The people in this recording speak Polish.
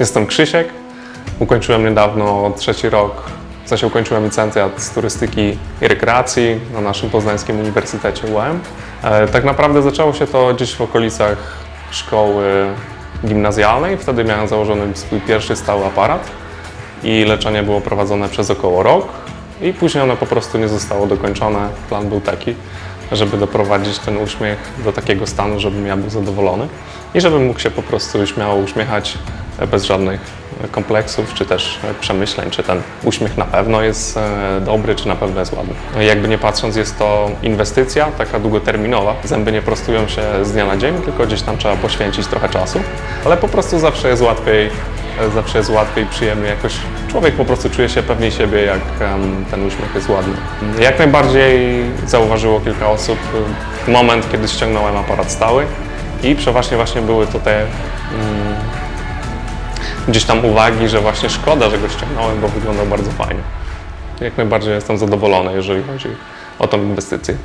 Jestem Krzysiek. Ukończyłem niedawno trzeci rok, w sensie ukończyłem licencjat z turystyki i rekreacji na naszym poznańskim Uniwersytecie UAM. E, Tak naprawdę zaczęło się to gdzieś w okolicach szkoły gimnazjalnej. Wtedy miałem założony swój pierwszy stały aparat i leczenie było prowadzone przez około rok i później ono po prostu nie zostało dokończone. Plan był taki, żeby doprowadzić ten uśmiech do takiego stanu, żebym ja był zadowolony i żebym mógł się po prostu śmiało uśmiechać bez żadnych e, kompleksów, czy też e, przemyśleń, czy ten uśmiech na pewno jest e, dobry, czy na pewno jest ładny. No Jakby nie patrząc, jest to inwestycja taka długoterminowa. Zęby nie prostują się z dnia na dzień, tylko gdzieś tam trzeba poświęcić trochę czasu, ale po prostu zawsze jest łatwiej e, zawsze jest łatwiej, przyjemnie. Jakoś człowiek po prostu czuje się pewniej siebie, jak ten uśmiech jest ładny. Jak najbardziej zauważyło kilka osób y, moment, kiedy ściągnąłem aparat stały i przeważnie właśnie były to te mm, gdzieś tam uwagi, że właśnie szkoda, że go ściągnąłem, bo wyglądał bardzo fajnie. Jak najbardziej jestem zadowolony, jeżeli chodzi o tą inwestycję.